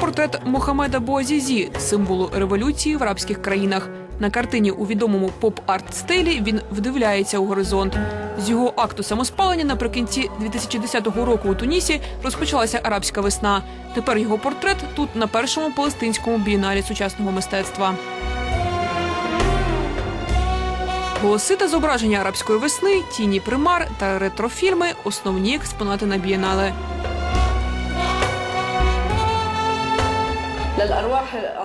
портрет Мохамеда Боазізі, символу революції в арабських країнах. На картині у відомому поп-арт стилі він вдивляється у горизонт. З його акту самоспалення наприкінці 2010 року у Тунісі розпочалася арабська весна. Тепер його портрет тут на першому палестинському бієналі сучасного мистецтва. Голоси та зображення арабської весни, тіні примар та ретрофільми основні експонати на бієнале.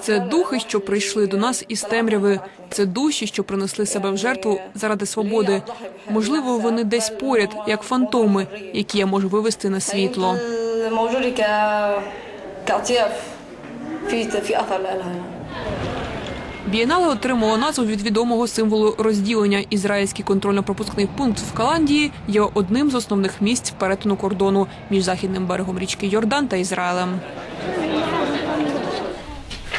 Це духи, що прийшли до нас із темряви. Це душі, що принесли себе в жертву заради свободи. Можливо, вони десь поряд, як фантоми, які я можу вивести на світло. Бієнале отримало назву від відомого символу розділення. Ізраїльський контрольно-пропускний пункт в Каландії є одним з основних місць перетину кордону між західним берегом річки Йордан та Ізраїлем.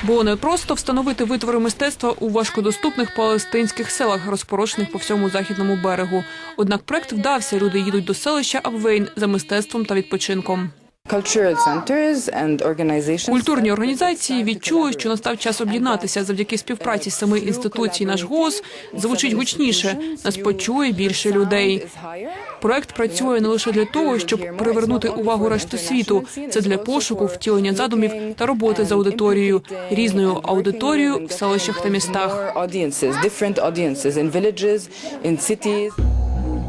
Було непросто встановити витвори мистецтва у важкодоступних палестинських селах, розпорошених по всьому західному берегу. Однак проект вдався. Люди їдуть до селища Абвейн за мистецтвом та відпочинком. Культурні організації відчули, що настав час об'єднатися завдяки співпраці семи інституцій. Наш голос звучить гучніше, нас почує більше людей. Проект працює не лише для того, щоб привернути увагу решти світу. Це для пошуку, втілення задумів та роботи з аудиторією, різною аудиторією в селищах та містах.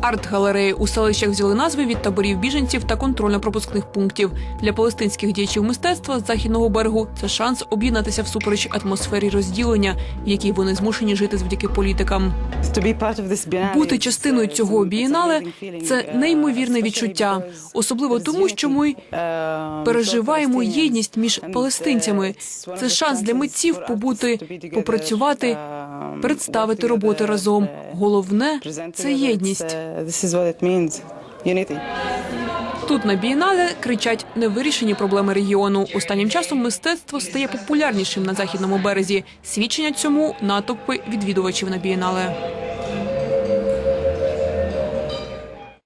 Арт-галереї у селищах взяли назви від таборів біженців та контрольно-пропускних пунктів. Для палестинських діячів мистецтва з західного берегу це шанс об'єднатися всупереч атмосфері розділення, в якій вони змушені жити завдяки політикам. Бути частиною uh, цього бієнале це неймовірне відчуття, особливо тому, що ми uh, переживаємо єдність між uh, палестинцями. Це шанс для митців побути, попрацювати, um, представити роботи разом. Головне це єдність. Uh, This is what it means. Unity. Тут на бієнале кричать невирішені проблеми регіону. Останнім часом мистецтво стає популярнішим на західному березі. Свідчення цьому натовпи відвідувачів на бієнале.